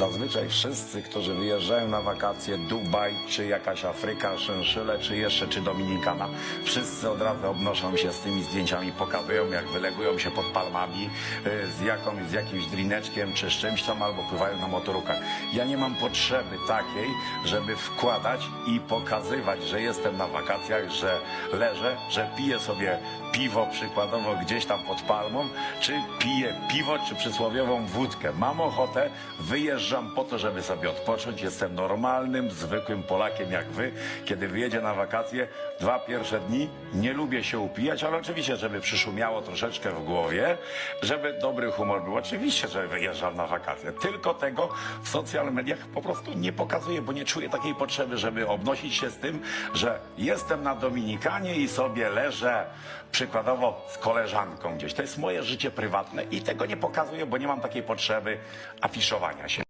Zazwyczaj wszyscy, którzy wyjeżdżają na wakacje, Dubaj, czy jakaś Afryka, Szynszyle, czy jeszcze, czy Dominikana, wszyscy od razu obnoszą się z tymi zdjęciami, pokazują jak wylegują się pod palmami y, z, jakąś, z jakimś drineczkiem, czy z czymś tam, albo pływają na motorukach. Ja nie mam potrzeby takiej, żeby wkładać i pokazywać, że jestem na wakacjach, że leżę, że piję sobie piwo przykładowo gdzieś tam pod palmą, czy piję piwo, czy przysłowiową wódkę. Mam ochotę, wyjeżdżam po to, żeby sobie odpocząć. Jestem normalnym, zwykłym Polakiem jak wy. Kiedy wyjedzie na wakacje, dwa pierwsze dni, nie lubię się upijać, ale oczywiście, żeby przyszumiało troszeczkę w głowie, żeby dobry humor był. Oczywiście, że wyjeżdżam na wakacje. Tylko tego w social mediach po prostu nie pokazuję, bo nie czuję takiej potrzeby, żeby obnosić się z tym, że jestem na Dominikanie i sobie leżę przykładowo z koleżanką gdzieś. To jest moje życie prywatne i tego nie pokazuję, bo nie mam takiej potrzeby afiszowania się.